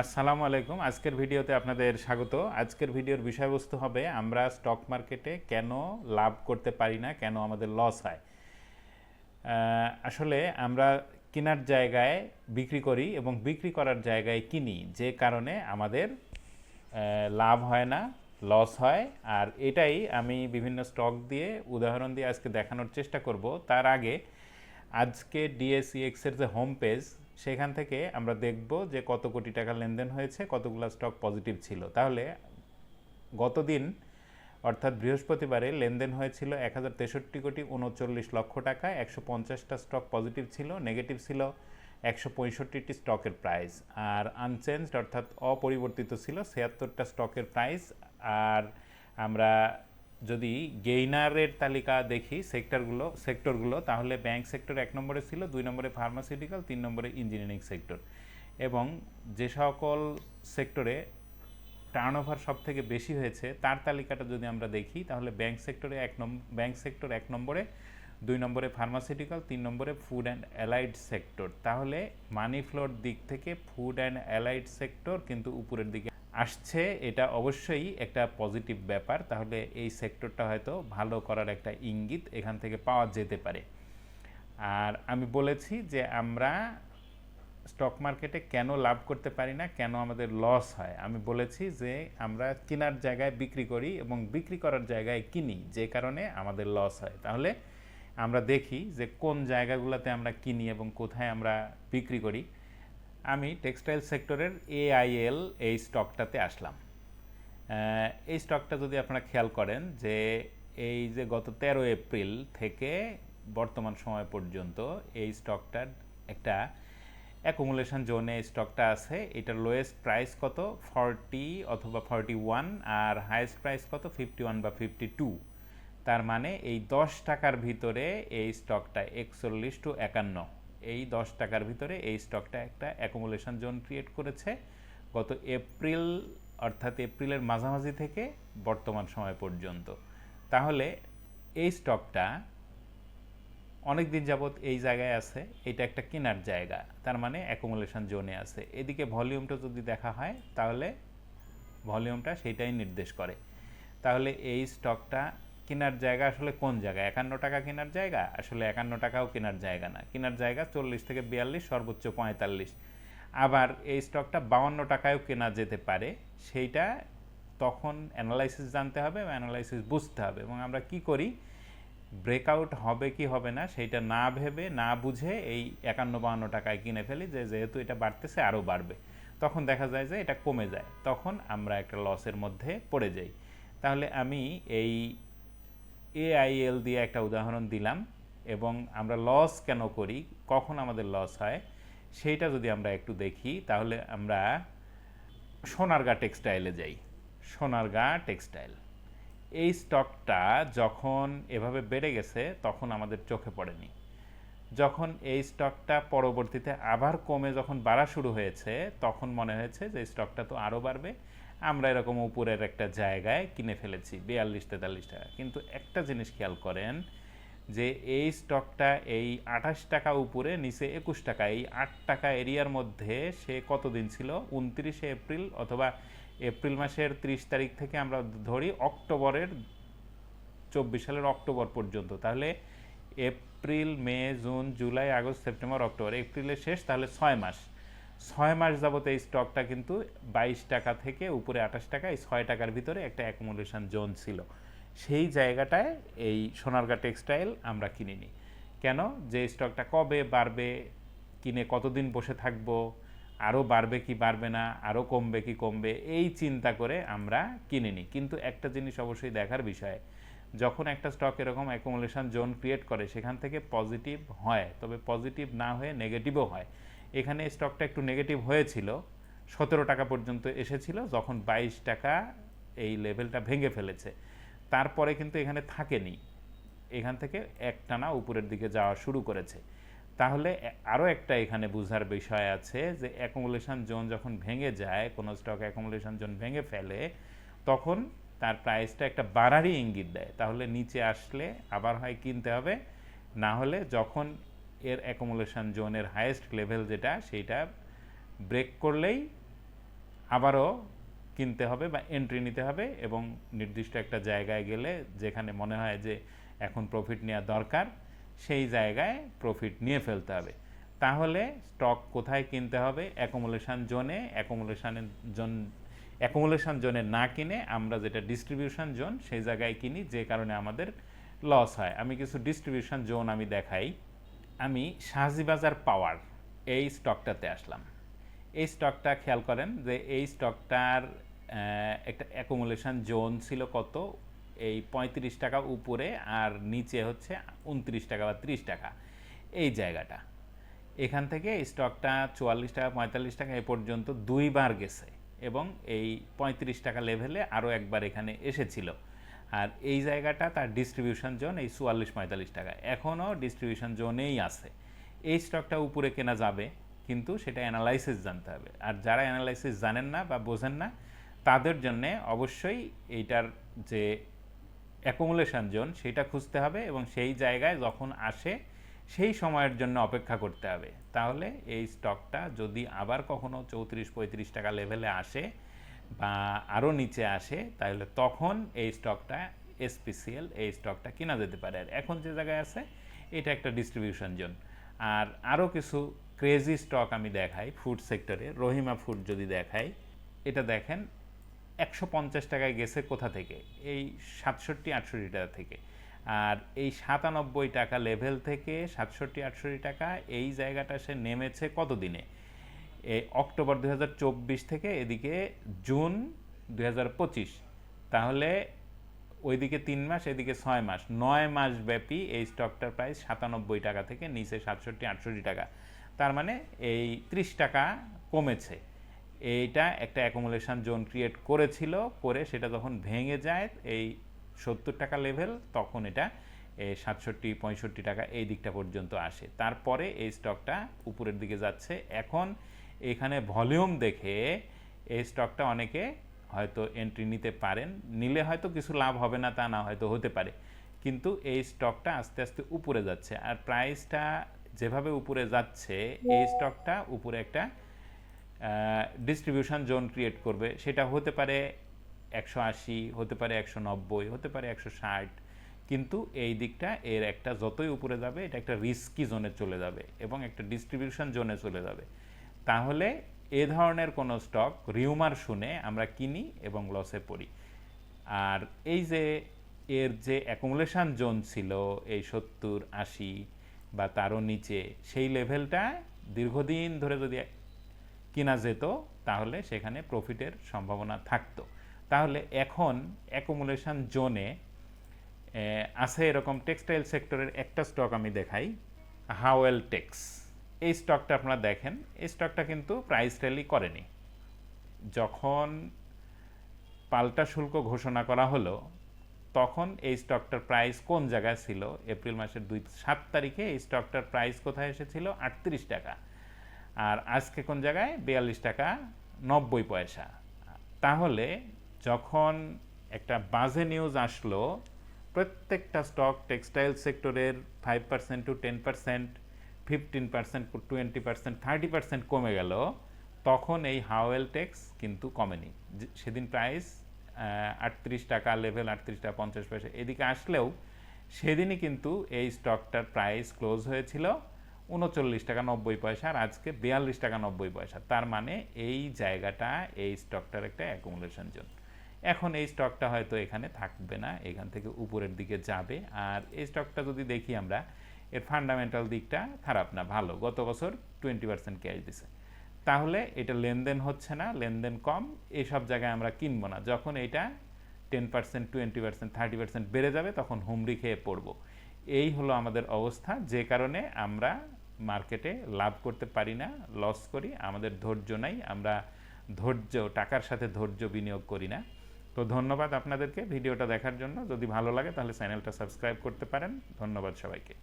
আসসালামু আলাইকুম। আজকের ভিডিওতে আপনাদের স্বাগত। আজকের ভিডিওর বিষয়বস্তু হবে, আমরা স্টক মার্কেটে কেন লাভ করতে পারি না, কেন আমাদের লস হয়? আসলে আমরা কেনার জায়গায় বিক্রি করি এবং বিক্রি করার জায়গায় কিনি, যে কারণে আমাদের লাভ হয় না লস হয়। আর এটাই আমি বিভিন্ন স্টক দিয়ে উদাহরণ দিয়ে আজকে দেখানোর চেষ্টা করব। তার আগে, আজকে ডিএসইএক্স এর যে হোম পেজ সেখান থেকে আমরা দেখব যে কত কোটি টাকা লেনদেন হয়েছে, কতগুলো স্টক পজিটিভ ছিল। তাহলে গতদিন, অর্থাৎ বৃহস্পতিবারে, লেনদেন হয়েছিল এক হাজার তেষট্টি কোটি উনচল্লিশ লক্ষ টাকা, একশো পঞ্চাশটা স্টক পজিটিভ ছিল নেগেটিভ ছিল একশো পঁয়ষট্টিটি স্টকের প্রাইস আর আনচেঞ্জড অর্থাৎ অপরিবর্তিত ছিল ছিয়াত্তরটা স্টকের প্রাইস আর আমরা যদি গেইনারের তালিকা দেখি, সেক্টরগুলো সেক্টরগুলো, তাহলে ব্যাংক সেক্টর এক নম্বরে ছিল, দুই নম্বরে ফার্মাসিউটিক্যাল, তিন নম্বরে ইঞ্জিনিয়ারিং সেক্টর। এবং যে সকল সেক্টরে টার্নওভার সব থেকে বেশি হয়েছে, তার তালিকাটা যদি আমরা দেখি, তাহলে ব্যাংক সেক্টরে এক নম্বর ব্যাংক সেক্টর এক নম্বরে, দুই নম্বরে ফার্মাসিউটিক্যাল, তিন নম্বরে ফুড অ্যান্ড অ্যালাইড সেক্টর। তাহলে মানি ফ্লোর দিক থেকে ফুড অ্যান্ড অ্যালাইড সেক্টর কিন্তু উপরের দিকে আসছে, এটা অবশ্যই একটা পজিটিভ ব্যাপার। তাহলে এই সেক্টরটা হয়তো ভালো করার একটা ইঙ্গিত এখান থেকে পাওয়া যেতে পারে। আর আমি বলেছি যে আমরা স্টক মার্কেটে কেন লাভ করতে পারি না, কেন আমাদের লস হয়? আমি বলেছি যে আমরা কেনার জায়গায় বিক্রি করি এবং বিক্রি করার জায়গায় কিনি, যে কারণে আমাদের লস হয়। তাহলে আমরা দেখি যে কোন জায়গাগুলোতে আমরা কিনি এবং কোথায় আমরা বিক্রি করি। আমি টেক্সটাইল সেক্টরের এআইএল এই স্টকটাতে আসলাম। এই স্টকটা যদি আপনারা খেয়াল করেন যে এই যে গত তেরো এপ্রিল থেকে বর্তমান সময় পর্যন্ত এই স্টকটার একটা অ্যাকুমুলেশন জোনে স্টকটা আছে। এটার লোয়েস্ট প্রাইস কত? ফর্টি অথবা ফর্টি ওয়ান আর হায়েস্ট প্রাইস কত? ফিফটি ওয়ান বা ফিফটি টু তার মানে এই দশ টাকার ভিতরে এই স্টকটা একচল্লিশ টু একান্ন। এই দশ টাকার ভিতরে এই স্টকটা একটা অ্যাকুমুলেশন জোন ক্রিয়েট করেছে। গত এপ্রিল অর্থাৎ এপ্রিলের মাঝামাঝি থেকে বর্তমান সময় পর্যন্ত। তাহলে এই স্টকটা অনেক দিন যাবত এই জায়গায় আছে, এটা একটা কেনার জায়গা, তার মানে অ্যাকুমুলেশন জোনে আছে। এদিকে ভলিউমটা যদি দেখা হয়, তাহলে ভলিউমটা সেটাই নির্দেশ করে। তাহলে এই স্টকটা কেনার জায়গা আসলে কোন জায়গা? একান্ন টাকা কেনার জায়গা? আসলে একান্ন টাকাও কেনার জায়গা না। কেনার জায়গা চল্লিশ থেকে বিয়াল্লিশ, সর্বোচ্চ পঁয়তাল্লিশ। আবার এই স্টকটা বাউন্ন টাকায়ও কেনা যেতে পারে, সেইটা তখন অ্যানালাইসিস জানতে হবে অ্যানালাইসিস বুঝতে হবে এবং আমরা কি করি? ব্রেকআউট হবে কি হবে না সেইটা না ভেবে, না বুঝে এই একান্ন বাহান্ন টাকায় কিনে ফেলি যে যেহেতু এটা বাড়তেছে আরও বাড়বে। তখন দেখা যায় যে এটা কমে যায়। তখন আমরা একটা লসের মধ্যে পড়ে যাই। তাহলে আমি এই এআইএল দিয়ে একটা উদাহরণ দিলাম এবং আমরা লস কেন করি, কখন আমাদের লস হয়, সেইটা যদি আমরা একটু দেখি, তাহলে আমরা সোনারগা টেক্সটাইলে যাই। সোনারগা টেক্সটাইল এই স্টকটা যখন এভাবে বেড়ে গেছে, তখন আমাদের চোখে পড়েনি। যখন এই স্টকটা পরবর্তীতে আবার কমে যখন বাড়া শুরু হয়েছে, তখন মনে হয়েছে যে স্টকটা তো আরও বাড়বে। আমরা এরকম উপরের একটা জায়গায় কিনে ফেলেছি, বিয়াল্লিশ, তেতাল্লিশ টাকা। কিন্তু একটা জিনিস খেয়াল করেন যে এই স্টকটা এই আঠাশ টাকা উপরে, নিচে একুশ টাকা। এই আট টাকা এরিয়ার মধ্যে সে কতদিন ছিল? উনত্রিশে এপ্রিল অথবা এপ্রিল মাসের ত্রিশ তারিখ থেকে আমরা ধরি অক্টোবরের চব্বিশ সালের অক্টোবর পর্যন্ত। তাহলে April, May, June, July, August, September, October, এপ্রিলের শেষ, তাহলে ছয় মাস। ছয় মাস যাবত এই স্টকটা কিন্তু বাইশ টাকা থেকে উপরে আঠাশ টাকা, এই ছয় টাকার ভিতরে একটা অ্যাকুমুলেশন জোন ছিল। সেই জায়গাটায় এই সোনারগা টেক্সটাইল আমরা কিনিনি। কেন? যে স্টকটা কবে বাড়বে, কিনে কতদিন বসে থাকব, আরও বাড়বে কি বাড়বে না, আরও কমবে কি কমবে, এই চিন্তা করে আমরা কিনিনি। কিন্তু একটা জিনিস অবশ্যই দেখার বিষয়, যখন একটা স্টক এরকম অ্যাকুমুলেশন জোন ক্রিয়েট করে, সেখান থেকে পজিটিভ হয়। তবে পজিটিভ না হয়ে নেগেটিভও হয়। এখানে স্টকটা একটু নেগেটিভ হয়েছিল, সতেরো টাকা পর্যন্ত এসেছিল, যখন বাইশ টাকা এই লেভেলটা ভেঙে ফেলেছে। তারপরে কিন্তু এখানে থাকেনি। এখান থেকে একটানা উপরের দিকে যাওয়া শুরু করেছে। তাহলে আরও একটা এখানে বোঝার বিষয় আছে যে অ্যাকুমুলেশন জোন যখন ভেঙে যায়, কোনো স্টক অ্যাকুমুলেশন জোন ভেঙে ফেলে, তখন তার প্রাইসটা একটা বাড়ারই ইঙ্গিত দেয়। তাহলে নিচে আসলে আবার হয় কিনতে হবে, না হলে যখন এর অ্যাকুমুলেশন জোনের হাইয়েস্ট লেভেল যেটা, সেইটা ব্রেক করলেই আবারও কিনতে হবে বা এন্ট্রি নিতে হবে এবং নির্দিষ্ট একটা জায়গায় গেলে যেখানে মনে হয় যে এখন প্রফিট নেওয়া দরকার, সেই জায়গায় প্রফিট নিয়ে ফেলতে হবে। তাহলে স্টক কোথায় কিনতে হবে? অ্যাকোমোলেশন জোনে অ্যাকোমোলেশনের জোন অ্যাকোমোলেশন জোনে না কিনে আমরা যেটা ডিস্ট্রিবিউশন জোন, সেই জায়গায় কিনি, যে কারণে আমাদের লস হয়। আমি কিছু ডিস্ট্রিবিউশন জোন আমি দেখাই। আমি শাহজিবাজার পাওয়ার এই স্টকটাতে আসলাম। এই স্টকটা খেয়াল করেন যে এই স্টকটার একটা অ্যাকোমোলেশন জোন ছিল কত? এই পঁয়ত্রিশ টাকা উপরে আর নিচে হচ্ছে উনত্রিশ টাকা বা ত্রিশ টাকা। এই জায়গাটা। এখান থেকে এই স্টকটা চুয়াল্লিশ টাকা, পঁয়তাল্লিশ টাকা এ পর্যন্ত দুইবার গেছে এবং এই পঁয়ত্রিশ টাকা লেভেলে আরও একবার এখানে এসেছিল। আর এই জায়গাটা তার ডিস্ট্রিবিউশন জোন এই চুয়াল্লিশ পঁয়তাল্লিশ টাকা। এখনও ডিস্ট্রিবিউশন জোনেই আছে। এই স্টকটা উপরে কেনা যাবে, কিন্তু সেটা অ্যানালাইসিস জানতে হবে। আর যারা অ্যানালাইসিস জানেন না বা বোঝেন না, তাদের জন্যে অবশ্যই এইটার যে অ্যাকুমুলেশন জোন সেটা খুঁজতে হবে এবং সেই জায়গায় যখন আসে, সেই সময়ের জন্য অপেক্ষা করতে হবে। তাহলে এই স্টকটা যদি আবার কখনও চৌত্রিশ পঁয়ত্রিশ টাকা লেভেলে আসে বা আরও নিচে আসে, তাহলে তখন এই স্টকটা এসপিসিএল এই স্টকটা কেনা যেতে পারে। আর এখন যে জায়গায় আছে, এটা একটা ডিস্ট্রিবিউশন জোন আর আরও কিছু ক্রেজি স্টক আমি দেখাই ফুড সেক্টরে রহিমা ফুড যদি দেখাই, এটা দেখেন, একশো পঞ্চাশ টাকায় গেছে কোথা থেকে? এই সাতষট্টি আটষট্টি টাকা থেকে। আর এই সাতানব্বই টাকা লেভেল থেকে সাতষট্টি আটষট্টি টাকা, এই জায়গাটা সে নেমেছে কত দিনে এই অক্টোবর দু হাজার চব্বিশ থেকে এদিকে জুন দু হাজার পঁচিশ। তাহলে ওইদিকে তিন মাস, এদিকে ছয় মাস। নয় মাস ব্যাপী এই স্টকটার প্রাইস সাতানব্বই টাকা থেকে নিচে সাতষট্টি, আটষট্টি টাকা। তার মানে এই ত্রিশ টাকা কমেছে। এইটা একটা অ্যাকোমোলেশন জোন ক্রিয়েট করেছিল, করে সেটা যখন ভেঙে যায়, এই সত্তর টাকা লেভেল তখন এটা সাতষট্টি, পঁয়ষট্টি টাকা এই দিকটা পর্যন্ত আসে। তারপরে এই স্টকটা উপরের দিকে যাচ্ছে। এখন এখানে ভলিউম দেখে এই স্টকটা অনেকে হয়তো এন্ট্রি নিতে পারেন। নিলে হয়তো কিছু লাভ হবে না, তা না হয়তো হতে পারে। কিন্তু এই স্টকটা আস্তে আস্তে উপরে যাচ্ছে। আর প্রাইসটা যেভাবে উপরে যাচ্ছে, এই স্টকটা উপরে একটা ডিস্ট্রিবিউশন জোন ক্রিয়েট করবে। সেটা হতে পারে একশো আশি, হতে পারে একশো নব্বই, হতে পারে একশো ষাট। কিন্তু এই দিকটা এর একটা যতই উপরে যাবে, এটা একটা রিস্কি জোনে চলে যাবে এবং একটা ডিস্ট্রিবিউশন জোনে চলে যাবে। তাহলে এ ধরনের কোনো স্টক রিউমার শুনে আমরা কিনি এবং লসে পড়ি। আর এই যে এর যে অ্যাকুমুলেশান জোন ছিল, এই সত্তর, আশি বা তারও নিচে, সেই লেভেলটা দীর্ঘদিন ধরে যদি কিনা যেত, তাহলে সেখানে প্রফিটের সম্ভাবনা থাকতো। তাহলে এখন অ্যাকুমুলেশান জোনে আছে এরকম টেক্সটাইল সেক্টরের একটা স্টক আমি দেখাই হাওয়েল টেক্স এই স্টকটা আপনারা দেখেন, এই স্টকটা কিন্তু প্রাইস র্যালি করেনি। যখন পাল্টা শুল্ক ঘোষণা করা হলো, তখন এই স্টকটার প্রাইস কোন জায়গায় ছিল? এপ্রিল মাসের দুই, সাত তারিখে এই স্টকটার প্রাইস কোথায় এসেছিল? আটত্রিশ টাকা। আর আজকে কোন জায়গায়? বিয়াল্লিশ টাকা, নব্বই পয়সা। তাহলে যখন একটা বাজে নিউজ আসলো, প্রত্যেকটা স্টক টেক্সটাইল সেক্টরের five percent to ten percent fifteen percent twenty percent thirty percent কমে গেল, তখন এই হাওয়েল ট্যাক্স কিন্তু কমেনি। সেদিন প্রাইস আটত্রিশ টাকা লেভেল আটত্রিশ টাকা পঞ্চাশ পয়সা এদিকে আসলেও সেদিনই কিন্তু এই স্টকটার প্রাইস ক্লোজ হয়েছিল উনচল্লিশ টাকা নব্বই পয়সা আর আজকে বিয়াল্লিশ টাকা নব্বই পয়সা। তার মানে এই জায়গাটা, এই স্টকটার একটা অ্যাকুমুলেশন জোন এখন এই স্টকটা হয়তো এখানে থাকবে না, এখান থেকে উপরের দিকে যাবে। আর এই স্টকটা যদি দেখি আমরা এর ফান্ডামেন্টাল দিকটা খারাপ না, ভালো। গত বছর টোয়েন্টি পার্সেন্ট ক্যাশ দিছে। তাহলে এটা লেনদেন হচ্ছে না, লেনদেন কম এইসব জায়গায় আমরা কিনবো না। যখন এটা ten percent twenty percent thirty percent বেড়ে যাবে, তখন হুমড়ি খেয়ে পড়ব। এই হলো আমাদের অবস্থা। যে কারণে আমরা মার্কেটে লাভ করতে পারি না লস করি, আমাদের ধৈর্য নাই, আমরা ধৈর্য, টাকার সাথে ধৈর্য বিনিয়োগ করি না। তো ধন্যবাদ আপনাদেরকে ভিডিওটা দেখার জন্য। যদি ভালো লাগে তাহলে চ্যানেলটা সাবস্ক্রাইব করতে পারেন। ধন্যবাদ সবাইকে।